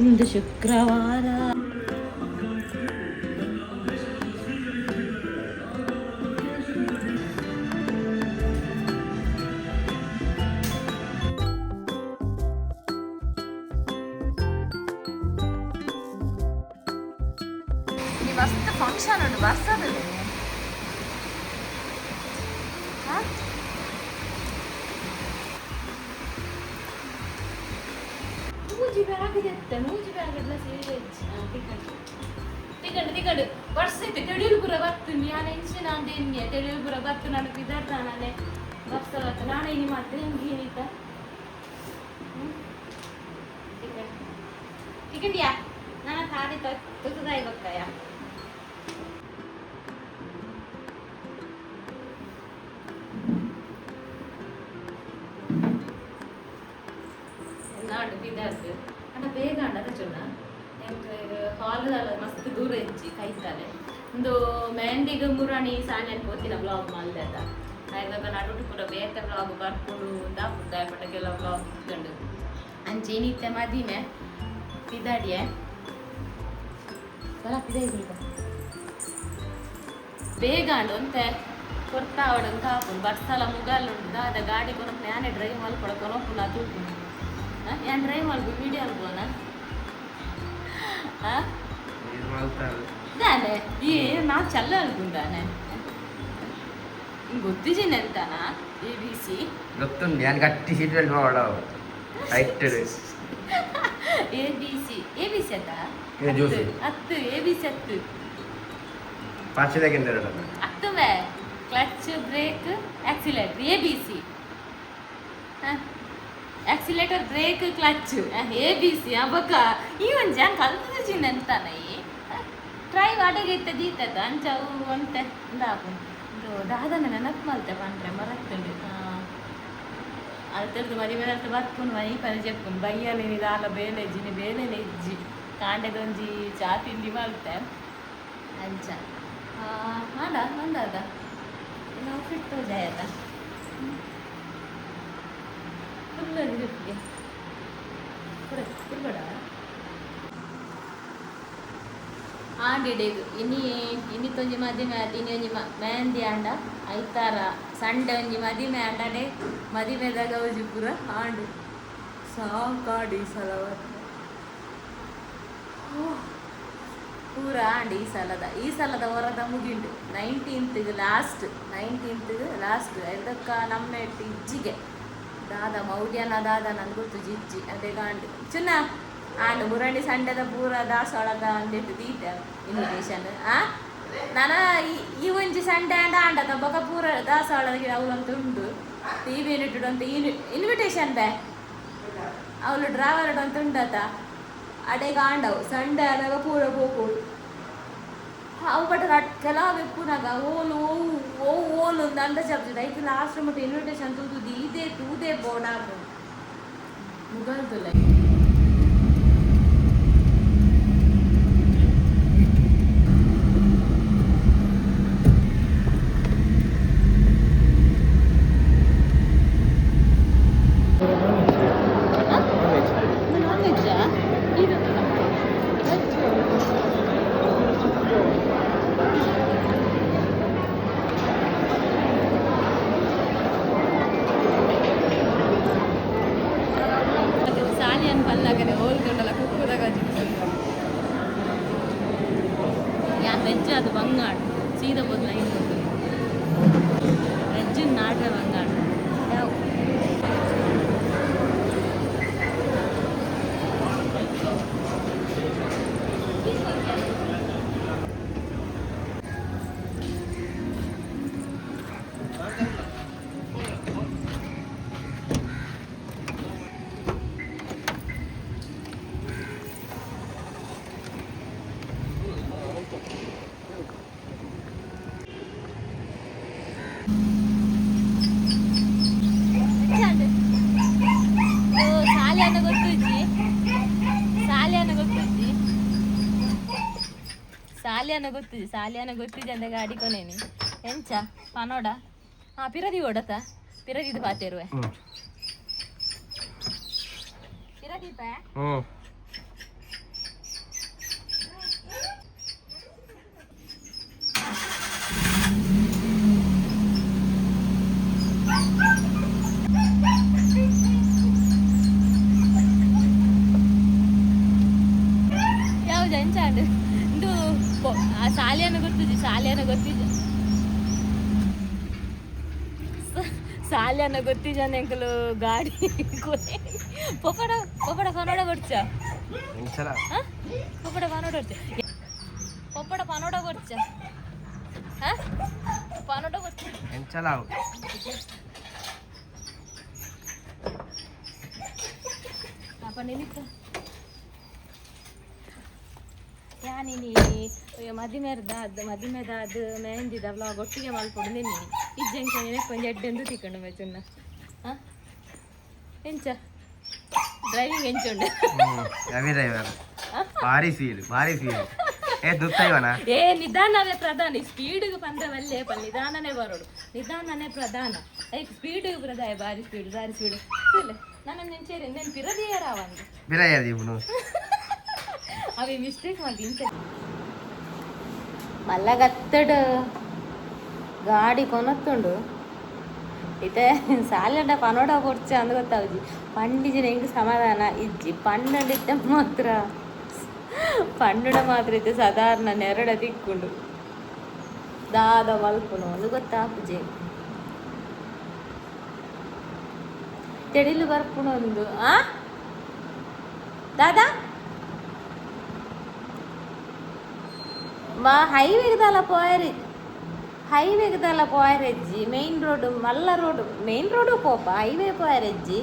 ಇಂದು ಶುಕ್ರವಾರ ಮೂಜಿ ಇದೆ ಮೂಜಿ ಬ್ಯಾಗ್ ಎಲ್ಲ ಸೇರಿ ತಿಗಂಡು ತಿಗಂಡು ಬರ್ಸೈತೆ ತಿಳಿಯಲು ಪುರ ಬರ್ತು ನಾನು ಹೆಂಚೆ ನಾನು ದೇನ್ಗೆ ತಿಳಿಯಲು ಪುರ ಬರ್ತು ನಾನು. ಬಿದ್ದಾಡ್ತ ನಾನೇ ಬರ್ಸಲತ್ತ ನಾಳೆ ಇನಿ ಮತ್ತೆ ಹೆಂಗೆ ಏನಿತ್ತ ತಿಗಂಡಿಯಾ ನಾನು ತಾಡಿ ತೊತ್ತದಾಯಿ ಬಕ್ಕಾಯ ನಾಡು ಬಿದ್ದಾರ್ದು ಅಣ್ಣ, ಬೇಗ ಅಣ್ಣ எனக்கு ಹಾಲ್ದಲ್ಲ ಮಸ್ತ್ ದೂರ இருந்துச்சு கைத்தாலே ಒಂದು ಮೆಹಂದಿಗೆ ಮುರಾಣಿ ಸಾನ್ಯನ್ ಪೋತಿನ ಬ್ಲಾಗ್ ಮಲ್ದೆ ಅದ ಇವಾಗ ನಡುಟು ಪೂರ ಬೇತೆ ಬ್ಲಾಗ್ ಬರ್ಕೊಂಡು ದಾಪುದ ಪಟಕ್ಕೆಲ್ಲ ಬ್ಲಾಗ್ ಇಟ್ಕೊಂಡು. ಅಂಚೆ ನಿತ್ಯ ಮದಿಮೆ. ಪಿದಾಡಿಯೆ. ಸಲ ಪಿದಾಯಿ ಬೇಗ. ಅಂತೆ. ಕೊಡ್ತಾ ಅವಡು ಕಾಪುನ್ ಬರ್ಸಲ ಮುಗಲ್ ಉಂಟು. ದಾದ ಗಾಡಿ ಕೊನಪ್ಪು ನಾನೇ ಡ್ರೈವ್ ಮಲ್ಕೊಡ ಕೊನಪ್ಪು ನಾ ತೂಪು ఏం డ్రైవ్ వాళ్ళకి వీడియో అనుకోనా అదే ఈ నా చల్ల అనుకుంటానే గొత్తిచింది ఎంతనా ఏబీసీ గొత్తుంది ఆయన గట్టి సీట్ బెల్ట్ పోవడం టైట్ ఏబీసీ ఏబీసీ అత్త అత్తు ఏబీసీ అత్తు పాచి దగ్గర అత్తువే clutch brake accelerator ABC accelerator brake clutch A B C ಅಬಕ ಈ ಒಂದು ಜಾನ್ ಕಲ್ತಿದ್ದೀನಿ ಅಂತಾನೆ. ಟ್ರೈ ಅಡಗೆ ಇತ್ತ ದೀತದ ಅಂಚವು ಒಂಟೆ ದಾಪು ದಾದನ ನೆನಪು ಮಲ್ತೆ ಪಂಡ್ರೆ ಮರತ್ತುಂಡು ಅಲ್ತರ್ದು ಮರಿ ಬರತ್ತೆ ಬರ್ಪುನು ಮನಿ ಪನಿ ಚೆಪ್ಪುನು ಬೈಯಲ್ಲಿ ನೀ ದಾಲ ಬೇಲೆ ಇಜ್ಜಿ ಬೇಲೆ ಇಜ್ಜಿ. ಕಾಂಡೆದೊಂಜಿ ಚಾ ತಿಂಡಿ ಮಲ್ತೆ ಅಂಚ. ಆಡ ಅಂದಾದ ನಾವು ಫಿಟ್ಟು ಜಾಯದ ಫುಲ್ ಇದಕ್ಕೆ ಕೊಡ ಕೊಡ್ಬೇಡ ಇನ್ನಿ ಇನಿ ಇನ್ನಿತ್ತೊಂಜಿ ಮದಿಮೆ ಆದ ಇನಿ ಒಂಜಿ ಮೆಹಂದಿ ಆಂಡ, ಐತಾರ, ಸಂಡೆ ಒಂಜಿ ಮದಿಮೆ ಆಂಡಡೆ ಮದುವೆದಾಗ ಒಂಜಿ ಪೂರ ಆಂಡು. ಸಾಕಾಡಿ ಸಲ ಪೂರ ಆಂಡು ಈ ಸಲದ ಈ ಸಲದ ಹೊರದ ಮುಗಿಂಡು. ನೈನ್ಟೀನ್ತ್ಗೆ ಲಾಸ್ಟ್ ನೈನ್ಟೀನ್ತ್ಗೆ ಲಾಸ್ಟ್ ಎದಕ್ಕ ನಮ್ಮ ಇಜ್ಜಿಗೆ ದಾದ ಮೌಲ್ಯನ ದಾದ ನಂಗೆ ಗೊತ್ತು, ಜಿಜ್ಜಿ, ಅದೇ ಚುನ್ನ, ಆಂಡು ಮುರಂಡಿ ಸಂಡೆದ ಪೂರ ದಾಸವಾಳದ ಅಂದಿಟ್ಟು ದೀತ ಇನ್ವಿಟೇಷನ್ ಆ? ನಾನ ಈ- ಒಂಜಿ ಸಂಡೆ ಅಂಡ ಆಂಡದ ಬೊಕ ಪೂರ ದಾಸವಾಳದ ಗಿಡ ಅವಳಂತ ಉಂಡು. ಟಿ ವಿ ಯೂನಿಟ್ ಅಂತ ಇನ್ವಿಟೇಷನ್ ಬೇ. ಅವಳು ಡ್ರೈವರ್ ಅಂತ ಉಂಡತ. ಅಡೆಗ ಆಂಡವು ಸಂಡೆ ಆದಾಗ ಪೂರ ಪೋಕೋಳು ಅವು ಬಟ್ ಕೆಲವು ಪುನಗ ಓಲು ಓವು ಓವು ಓಲು ಅಂದ ಜಪ್ತಿದ ಐದು ಲಾಸ್ಟ್ ಮಟ್ಟ ಇನ್ವಿಟೇಷನ್ ತೂದು ಇದೇ ತೂದೇ ಬೋರ್ಡ್ ಹಾಕು ಮುಗಲ್ದುಲ್ಲ ನಾನ್ ವೆಜ್ಜಾ ಇದು ಸಾಲಿಯನ್ ಪಲ್ಲಾಗನೆ ಹೋಲ್ಕೊಂಡಲ್ಲ ಕುಕ್ಕುದಾಗ ಯಾನ್ ವೆಜ್ ಅದು ಬಂಗಾಡ್ ಸೀದಾ ಬದಲ ಇನ್ನೊಂದು ವೆಜ್ ನಾಡ್ರೆ ಬಂಗಾಡ್ ಸಾಲಿಯನ್ನ ಗೊತ್ತಿದೆ ಸಾಲಿಯಾನ ಗೊತ್ತಿದೆ ಅಂತ ಗಾಡಿ ಕೊನೇನಿ ಎಂಚ ಪನೋಡ? ಹಾ ಪಿರದಿ ಓಡತ? ಪಿರದಿದು ಪಾತಿರುವೆ ಪಿರದೀಪ ಹ್ಞೂ ಶಾಲೆಯನ್ನು ಜನ ಅಂಕಲು ಗಾಡಿ ಪೊಪಡ ಪೊಪಡ ಪನೋಡ ಕೊಡ್ಚ? ಪೊಪಡ ಪನೋಡ ಕೊಡ್ಚ? ಪೊಪಡ ಪನೋಡ ಕೊಡ್ಚ? ಪನೋಡ ಕೊಡ್ಚ? ಎಂಚಲ ಅವು ಅಪ್ಪ ನಿಲ್ಲಿತ್ತ ಯಾನಿನಿ? ಮದಿಮೆರ್ದ ಅದು ಮದಿಮೆದ ಅದು ಮೆಹಂದಿದ ವ್ಲಾಗ್ ಒಟ್ಟಿಗೆ ಮಲ್ಕೊಂಡು ನಿನ್ನಿ ಇದು ಜಂಕ್ಷನ್ ಕೊಂಚ ಎಡ್ಡೆಂದು ತಿಕೊಂಡು ಮಚ್ಚನ್ನ ಹಾಂ ಎಂಚ ಡ್ರೈವಿಂಗ್ ಎಂಚುಂಡು ರವಿ ಡ್ರೈವರ್ ಭಾರಿ ಸ್ಪೀಡ್ ಭಾರಿ ಸ್ಪೀಡ್ ಏ ದುತ್ತೈವನ ಏ ನಿಧಾನವೇ ಪ್ರಧಾನ ಸ್ಪೀಡಿಗೆ ಬಂದ್ರೆ ಒಳ್ಳೆಯ ಪಲ್ಲ ನಿಧಾನನೇ ಬರೋಡು ನಿಧಾನನೇ ಪ್ರಧಾನ ಐ ಸ್ಪೀಡಿಗೆ ಪ್ರಧಾಯ ಭಾರಿ ಸ್ಪೀಡ್ ಭಾರಿ ಸ್ಪೀಡ್ ಇಲ್ಲ ನಾನು ನೆಂಚೇರಿ ನೆನ್ ಪಿರದಿಯರಾವ ಅಂತ ಪಿರಯದಿ ಇವನು అవి మిస్టేక్ మాకు ఇంత మళ్ళా గత్తడు ಗಾಡಿ ಕೊನತ್ತುಂಡು ಇತ್ತೆ ಸಾಲಡ ಪನೋಡ ಕೊಡ್ಚ ಅಂದ್ ಗೊತ್ತಾವುಜಿ ಪಂಡಿಜಿನ ಹೆಂಗ್ ಸಮಾಧಾನ ಇಜ್ಜಿ ಪನ್ನಡಿದ್ದ ಮಾತ್ರ ಪನ್ನಡ ಮಾತ್ರ ಇತ್ತೆ ಸಾಧಾರಣ ನೆರಡ ತಿಕ್ಕೊಂಡು ದಾದ ಮಲ್ಪುನು ಒಂದು ಗೊತ್ತಾಪುಜಿ ತೆಡಿಲು ಬರ್ಪುಣ ಒಂದು ಆ ದಾದಾ మా హైవేకి పోయారు ഹൈവേക്കല്ല പോയരജ്ജി മെയിൻ ರೋಡ್ മല്ല road main road highway highway പോയരಜ್ಜಿ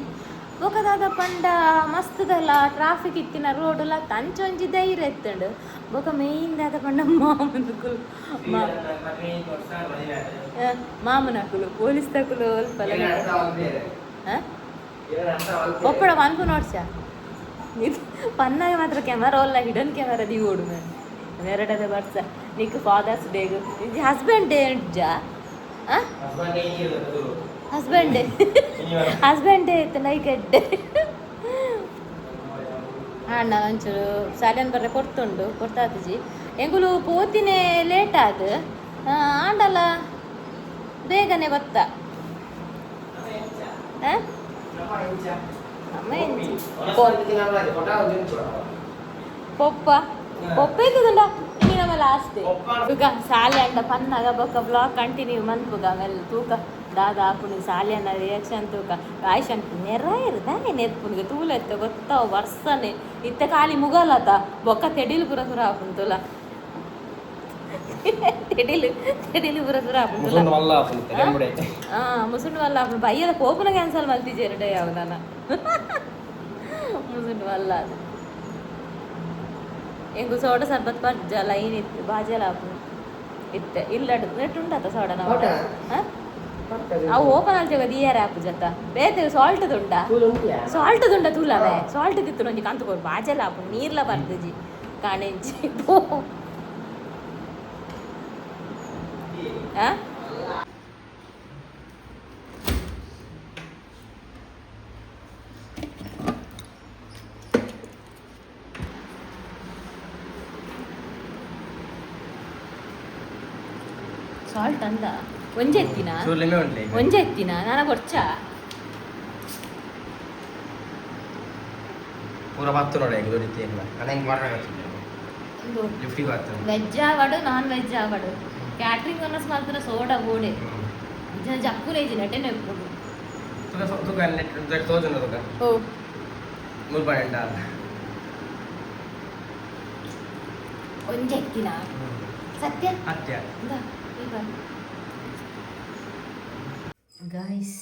ಬೊಕದಾದ ಪಂಡ ಮಸ್ತದಲ್ಲ ಟ್ರಾಫಿಕ್ ಇತ್ತಿನ ರೋಡ್ಲ ತಂಚೊಂಜಿ ಧೈರ್ಯ ಎತ್ತುಂಡು. ಬೊಕ ಮೇಯ್ನ್ ದಾದ ಪಂಡ ಮಾಮನಕುಲು ಕುಲು ಮಾಮನ ಪೊಲೀಸ್ ತಕುಲು ಒಲ್ಪಲ ಒಪ್ಪಡ ಅನ್ಪು ನೋಡ್ಸ ಪನ್ನಾಗ ಮಾತ್ರ ಕ್ಯಾಮರಾ ಅಲ್ಲ ಹಿಡನ್ ಕ್ಯಾಮರಾ ದೀ ಓಡು ಎರಡನೇ ವರ್ಷ. ನಿಕ್ ಫಾದರ್ಸ್ ಡೇ ನಿಜ ಹಸ್ಬೆಂಡ್ ಡೇ ನಿಜ ಹಸ್ಬೆಂಡ್ ಡೇ ಹಸ್ಬೆಂಡ್ ಡೇ ಇತ್ತು ನೈಕ್ ಡೇ ಅಣ್ಣ ಒಂಚೂರು ಸಾಲಿನ ಬರ್ರೆ ಕೊಡ್ತುಂಡು ಕೊಡ್ತಾತಜಿ. ಎಂಗುಲು ಪೋತಿನೆ ಲೇಟ್ ಆದ. ಆಂಡಲ್ಲ ಬೇಗನೆ ಬತ್ತ ಪೊಪ್ಪ. ಪೊಪ್ಪ ಇದ್ದದುಂಡ ಇನ್ನು ನಮ್ಮ ಲಾಸ್ಟ್ ಈಗ ಸಾಲೆ ಅಂಡ ಪನ್ನಗ ಬೊಕ್ಕ ಬ್ಲಾಗ್ ಕಂಟಿನ್ಯೂ ಮನ್ಪುಗ ಆಮೇಲೆ ತೂಕ. ದಾದ ಆಪುನಿ ಸಾಲೆ ಅನ್ನ ರಿಯಾಕ್ಷನ್ ತೂಕ. ಆಯ್ಷನ್ ನೆರ ಇರ್ದಾನೆ ನೆರ್ಪುನಿಗೆ ತೂಲ ಎತ್ತ ಗೊತ್ತಾವ ವರ್ಷನೆ. ಇತ್ತ ಖಾಲಿ ಮುಗಲತ. ಬೊಕ್ಕ ತೆಡಿಲು ಪುರ ಸುರ ಆಪುಂತುಲ. ತೆಡಿಲು ತೆಡಿಲು ಪುರ ಸುರ ಆಪುಂತುಲ. ಹಾ? ಮುಸುಂಡು ವಲ್ಲ ಆಪುಂಡು ಬಯ್ಯದ ಕೋಪುನ ಕ್ಯಾನ್ಸಲ್ ಮಲ್ತಿಜೆ ಎರಡೇ ಯಾವ ನನ್ನ ಮುಸುಂಡು ವಲ್ಲ ಅದು ಎಂಗು ಸೋಡ ಸರ್ಬತ್ ಪರ್ಜ ಏನಿತ್ತು ಬಾಜಲ ಇತ್ತೆ. ಇಲ್ಲಡು ನೆಟ್ ಉಂಟತ್ತ ಸೋಡ ನಾವು? ಅವು ಓಪನ್ ಆಲ್ಜಗ ದಿಯಾರ ಆಪು ಜತ? ಬೇತೆ ಸಾಲ್ಟ್ ದುಂಡ ಸಾಲ್ಟ್ ದುಂಡ ತೂಲವೆ ಸಾಲ್ಟ್ ದಿತ್ತು ನಂಜಿ ಕಂತು ಕೊಡು. ಬಾಜಲ ಆಪು ನೀರ್ಲ ಬರ್ದಜಿ ಕಾಣೆಂಜಿ ಆ ಅಂದ ಒಂಜೆ ಎತ್ತಿನ? ಒಂಜೆ ಎತ್ತಿನ? ನಾನು ಕೊರ್ಚ ಪೂರ ಬತ್ತು ನೋಡಿ ಹೆಂಗೆ ದೊಡಿತಿ ಇಲ್ಲ ನಾನು ಹೆಂಗೆ ಮಾಡ್ಬೇಕು ವೆಜ್ ಆವಡು ನಾನ್ ವೆಜ್ ಆವಡು. ಕ್ಯಾಟ್ರಿಂಗ್ ಅನ್ನಸ್ ಮಾತ್ರ ಸೋಡ ಬೋಡೆ ಓ ಒಂಜೆ ಎತ್ತಿನ? ಸತ್ಯ ಸತ್ಯ? ಹತ್ಯ. ಗಾಯ್ಸ್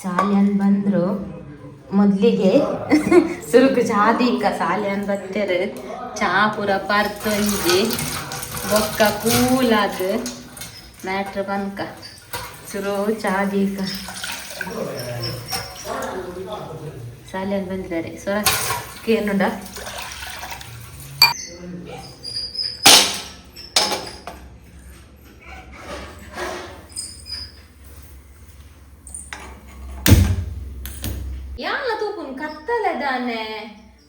ಸಾಲ್ಯನ್ ಬಂದರು ಮೊದಲಿಗೆ. ಸುರುಕು ಚಾದೀಕ ಸಾಲ್ಯನ್ ಬತ್ತರು. ಚಾ ಪೂರ ಪರ್ತೊಂಜಿ ಬೊಕ್ಕ ಕೂಲಾದ ಮ್ಯಾಟ್ರ್ ಬನ್ಕ ಸುರು ಚಾದೀಕ ಸಾಲ್ಯನ್ ಬಂದಿದ್ದಾರೆ. ಸ್ವರ ಏನುಂಡ ಯಾಲ ತೂಪುನ್ ಕತ್ತಲೆದಾನೆ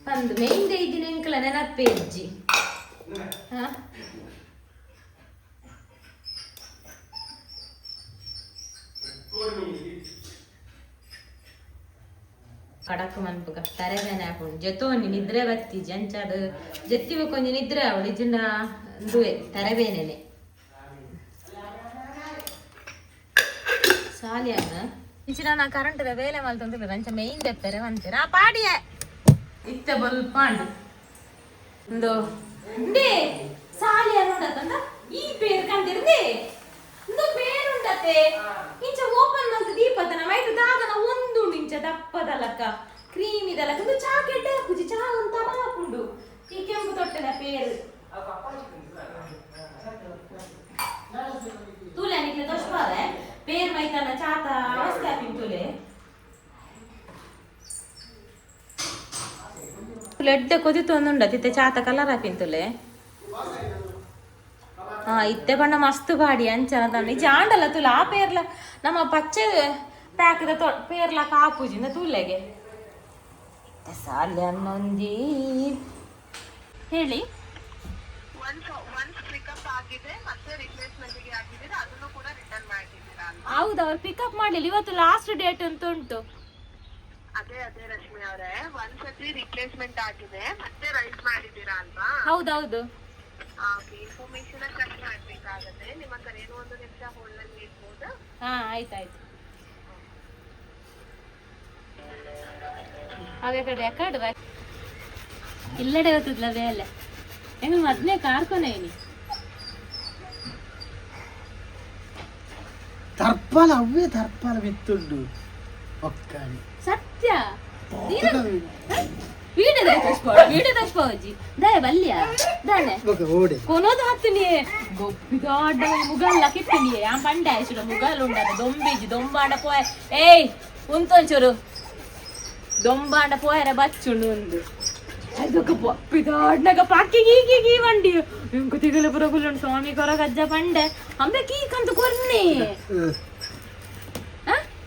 ಪಂದ್ ಮೇಯ್ನ್ ಇದಿನ ಎಂಕಲ ನೆನಪೇಜ್ಜಿ ಹಾ ಕಡಕ್ ಮನ್ಪುಗ ತರೆಬೇನೆ ಹಾಕೊಂಡು ಜೊತೋನಿ ನಿದ್ರೆ ಬತ್ತಿ ಜಂಚಾದ ಜತ್ತಿವ ಕೊಂಚ ನಿದ್ರೆ ಅವಳು ಇಜಿನ ದುವೆ ಇಂಚಿನ ಕರೆಂಟ್ ವೇಲೆ ಮಲ್ತಂತ ಅಂಚ ಮೇಯ್ನ್ ತೆಪ್ಪರೆ ಅಂತೀರ ಆ ಪಾಡಿಯೇ. ಇತ್ತೆ ಬಲ್ಪಾಂಡು ಒಂದು ಇಂದೇ. ಸಾಲಿಯ ನೋಡತ್ತಂದ ಈ ಪೇರ್ ಕಂಡಿರ್ದೆ. ಒಂದು ಪೇರ್ ಉಂಡತ್ತೆ ಇಂಚ ಓಪನ್ ಮಂತ್ ದೀಪತನ ಮೈಟ್ ದಾದನ ಒಂದು ಇಂಚ ದಪ್ಪದಲಕ ಕ್ರೀಮ್ ಇದಲಕ್ಕ ಒಂದು ಚಾ ಕೆಟ್ಟೆ ಹಾಕುಜಿ ಚಾ ಅಂತ ಹಾಕೊಂಡು ಈ ಕೆಂಪು ತೊಟ್ಟೆನ ಪೇರು. ತುಲೆ ನಿಕ್ಲೆ ದೋಷ್ಪಾದೆ ಪೇರ್ ಮೈತನ ಚಾತ ಅವಸ್ಥೆ ಆಪಿನ್ ತುಲೆ ಬ್ಲಡ್ ಕೊದಿತ್ತು ಒಂದುಂಡ ತಿತ್ತೆ ಚಾತ ಕಲರ್ ಹಾಪಿಂತುಲೆ ಹಾ ಇತ್ತೆ ಬಣ್ಣ ಮಸ್ತ್ ಬಾಡಿ ಅಂಚನ ನಿಜ ಆಂಡಲ್ಲ ತುಲ ಆ ಪೇರ್ಲ ನಮ್ಮ ಪಚ್ಚೆ ಪ್ಯಾಕ್ದ ತೊ ಪೇರ್ಲ ಕಾಪುಜಿಂದ ತುಲೆಗೆ ಸಾಲೆ ಅನ್ನೊಂದಿ ಹೇಳಿ ಆಗಿದೆ ಮತ್ತೆ ಹೌದು ಅವ್ರು ಪಿಕಪ್ ಮಾಡ್ಲಿಲ್ಲ. ಇವತ್ತು ಲಾಸ್ಟ್ ಡೇಟ್ ಅಂತ ಉಂಟು. ಅದೇ ಅದೇ ರಶ್ಮಿ ಅವರೇ. ಒಂದ್ಸತಿ ರಿಪ್ಲೇಸ್ಮೆಂಟ್ ಆಗಿದೆ. ಮತ್ತೆ ರೈಸ್ ಮಾಡಿದ್ದೀರಾ ಅಲ್ವಾ? ಹೌದೌದು ಇನ್ಫಾರ್ಮೇಶನ್ ಚೆಕ್ ಮಾಡ್ಬೇಕಾಗತ್ತೆ. ನಿಮ್ಮ ಹತ್ರ ಏನೋ ಒಂದು ನಿಮಿಷ ಹೋಲ್ನಲ್ಲಿ ಇರ್ಬೋದು. ಹಾ ಆಯ್ತಾಯ್ತು ಹಾಗೆ ಕಡೆ ಯಾಕಡೆ ಇಲ್ಲಡೆ ಗೊತ್ತಿಲ್ಲ ಬೇಲೆ ಹೆಂಗ ಮೊದ್ಲೇ ಕಾರ್ಕೊನೆ ಇನಿ ತರ್ಪಾಲ ಅವೇ ತರ್ಪಾಲ ಮಿತ್ತುಂಡು ಒಕ್ಕಾಣಿ ಸತ್ಯ ವೀಡಿಯೋ ತೋರಿಸ್ಬೋಡ ವೀಡಿಯೋ ತೋರಿಸ್ಬೋಜಿ ದಯ ಬಲ್ಯ ದಾನೆ ಓಕೆ ಓಡೆ ಕೊನೋದು ಹತ್ತುನಿ ಗೊಪ್ಪಿಗಾಡ ಮುಗಲ್ಲ ಕಿತ್ತಿನಿ ಆ ಪಂಡೆ ಆಯ್ಸುಡ ಮುಗಲ್ ಉಂಡದ ದೊಂಬಿಜಿ ದೊಂಬಾಂಡ ಪೋಯ ಏಯ್ ಉಂತೊಂಚೂರು ದೊಂಬಾಂಡ ಪೋಯರ ಬಚ್ಚುಂಡು ಒಂದು ಅದಕ್ಕೆ ಪಪ್ಪಿದಾಡ್ನಾಗ ಪಾಕಿ ಗೀಗಿ ಗೀ ಬಂಡಿ ಇಂಕು ತಿಗಲ ಪುರಗುಲುಂಡು ಸ್ವಾಮಿ ಕೊರ ಗಜ್ಜ ಪಂಡೆ ಅಂಬೆ ಕೀ ಕಂತು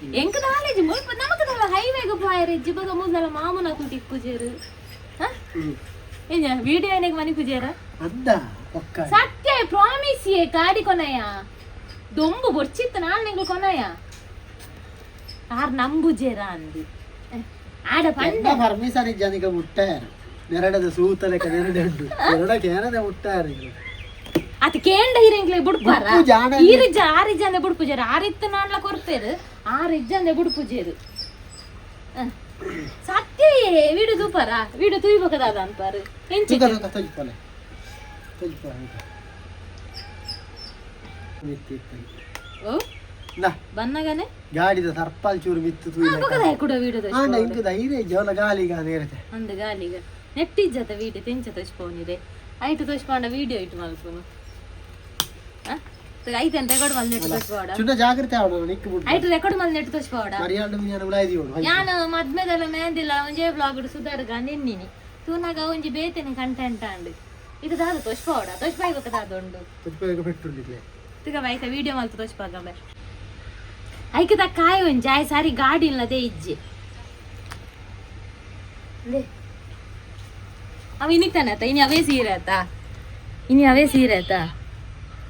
ಕೊರ್ನಿ ಎಂಕ ನಾಲೇಜ್ ಮುಲ್ಪ ನಮಕದಲ್ಲ ಹೈವೇಗ ಪೋಯರ ಇಜ್ಜಿಬಗ ಮುದ್ದಲ ಮಾಮನ மாமனா ಕುಜೇರು ಏನ ವಿಡಿಯೋ வீடியோ ಮನಿ மணி ಅಂದ ಒಕ್ಕಾಣಿ ಸತ್ಯ ಪ್ರಾಮಿಸ್ ಏ ಕಾಡಿ ಕೊನೆಯ ದೊಂಬು ಬೊರ್ಚಿತ್ತ ನಾನು ನಿಂಗೆ ಕೊನಯ ಆರ್ ನಂಬುಜೇರ ಅಂದು. ಆಡ ಪಂಡ. ಪರ್ಮಿಷನ್ ಇಜ್ಜನಿಗ ಮುಟ್ಟಾರು. ನೆರಡದ ಸೂತಲೆಕ ನೆರಡೆ ಉಂಟು ಎರಡಕ್ಕೆ ಏನದೆ ಮುಟ್ಟಾರು ಅತ್ ಕೇಂಡ ಹಿರಿಂಗ್ಲೆ ಬುಡ್ಪಾರ? ಬುಡ್ಪು ಜಾಣ ಈರಿಜ್ಜ ಆರಿಜ್ಜಂದೆ ಬುಡ್ಪುಜೇರು ಆರಿತ್ತು ನಾನ್ಲ ಕೊರ್ತೇರು ಆರಿಜ್ಜಂದೆ ಬುಡ್ಪುಜೇರು ಅಹ್. ಸತ್ಯ ವಿಡು ತೂಪರ ವಿಡು ತೂಯ್ಬೇಕದಾದ ಅನ್ಪಾರು ಹೆಂಚಿ ಓ? ಬನ್ನಗನೆ ಗಾಡಿದ ತರ್ಪಾಲ್ ಚೂರು ಬಕದ ಕೂಡ ವಿಡು ಆಂಡ ಜೋಲ ಗಾಲಿಗ ನೇರತೆ ಅಂದ ಗಾಲಿಗ. ನೆಟ್ಟಿಜ್ಜತ ವೀಡಿಯೋ ತೆಂಚ ತೋಚ್ಕೊಂಡಿದೆ ಆಯ್ತು ತೋಚ್ಕೊಂಡ ವೀಡಿಯೋ ಇಟ್ಟು ಮಲ್ಪುನು ಐತೆ ರೆಕಾರ್ಡ್ ಮದ್ಮೆದೆಲ್ಲ ಮೇಂದಿಲ್ಲ ಒಂಜೇ ಬ್ಲಾಗ್ ಸುಧಾರ್ಗ ನಿನ್ನಿನಿ. ತೂನಾಗ ಒಂಜಿ ಬೇತೆನೆ ಕಂಟೆಂಟ್ ಅಂಡ್ ಇದು ದಾದ ತೋಚ್ಪೋಡ ಪೆಟ್ರುಂಡಿದ್ಲೆ ತಿಗ ಬೈಕ ವೀಡಿಯೋ ಮಲ್ತು ತೋಚ್ಪಾಗ ಬೆ. ಐಕೆ ದ ಕಾಯ ಒಂಜಿ ಆಯ್ ಸಾರಿ ಗಾಡಿ ಇಲ್ಲದೆ ಇಜ್ಜಿ. ಅವ ಇನಿತಾನೆ ಆತ ಇನಿ ಅವೇ ಸೀರೆ ಆತ ಇನಿ ಅವೇ ಸೀರೆ ಆತ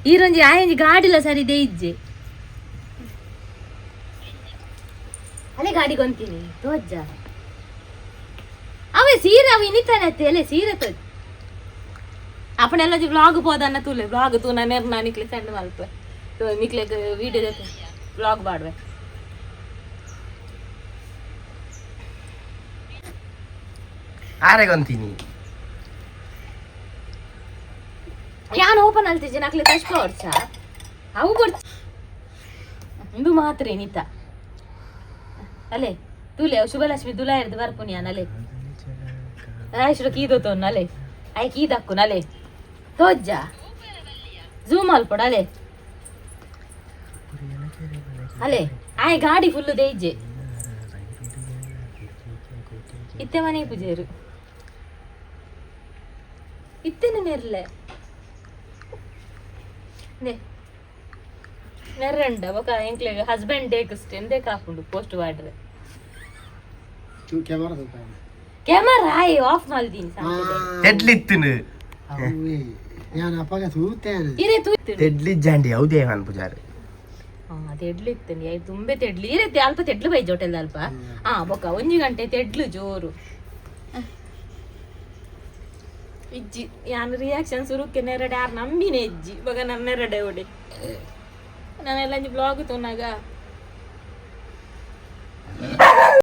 ಈರೊಂಜಿ ಆಯೊಂಜಿ ಗಾಡಿಲ ಸರಿ ದೇ ಇಜ್ಜೆ ಅಲೆ ಗಾಡಿ ಕೊಂತೀನಿ ತೋಜ್ಜ ಅವೇ ಸೀರೆ ಅವ ಇನಿತಾನೆ ಆತ ಎಲೆ ಸೀರೆ ತೋಜ್ ಅಪ್ಪನೆಲ್ಲ ವ್ಲಾಗ್ పోదన్న ತೂಲೆ ವ್ಲಾಗ್ ತೂ ನಾನು ನಾನು ನಿಕ್ಲೆ ಸೆಂಡ್ ಮಲ್ಪ ನಿಕ್ಲೆ ವಿಡಿಯೋ ದೇತೆ ವ್ಲಾಗ್ ಮಾಡ್ವೆ ಆರೆಗೊಂತೀನಿ ಯಾನ್ ಓಪನ್ ಅಲ್ತಿಜ್ಜೆ ನಕ್ಲೆ ತಚ್ಕೊ ಹೊಡ್ಸ ಅವು ಕೊಡ್ಚ ಇಂದು ಮಾತ್ರ ಏನಿತ್ತ? ಅಲೆ, ತೂಲೆ, ಅವು ಶುಭಲಕ್ಷ್ಮಿ ತುಲ ಹಿಡ್ದು ಬರ್ಪುನಿ ಅಲೆ ರಾಯಶ್ರು ಕೀದೋತು ಅಲೆ ಆಯ್ ಕೀದಕ್ಕು ನಲೆ ತೋಜ್ಜ ಝೂಮ್ ಅಲೆ. ಅಲೆ ಗಾಡಿ ಫುಲ್ಲು ದೇಜ್ಜೆ ಇತ್ತೆ ಮನೆ ಪೂಜೆರು. ಇತ್ತೇನೆ ನೆರ್ಲೆ. ఎర్రండ ఒక ఇంట్లో హస్బెండ్ డేకి వస్తే ఎందే కాకుండా పోస్ట్ వాడరు కెమెరా ಆಫ್ ఆఫ్ మాల్ దీని ఎట్లిత్తును ನಾನು ಅಪ್ಪಾಗ ತೂತೇನೆ ಇರೇ ತೆಡ್ಲಿ ಜಾಂಡಿ ತುಂಬೆ ತೆಡ್ಲು ಇರತ್ತೆ ಅಲ್ಪ ತೆಡ್ಲು ಬೈಜ್ ಹೋಟೆಲ್ ಅಲ್ಪ ಆ ಬೊಕ್ಕ ಒಂಜಿ ಗಂಟೆ ತೆಡ್ಲು ಜೋರು ಇಜ್ಜಿ ಯಾನ್ ರಿಯಾಕ್ಷನ್ ಸುರುಕ್ಕೆ ನೆರಡೆ ಯಾರು ನಂಬಿನೆ ಇಜ್ಜಿ. ಇವಾಗ ನನ್ನ ನೆರಡೆ ಒಡೆ ನಾನೆಲ್ಲ ಬ್ಲಾಗ್ ತೊನ್ನಾಗ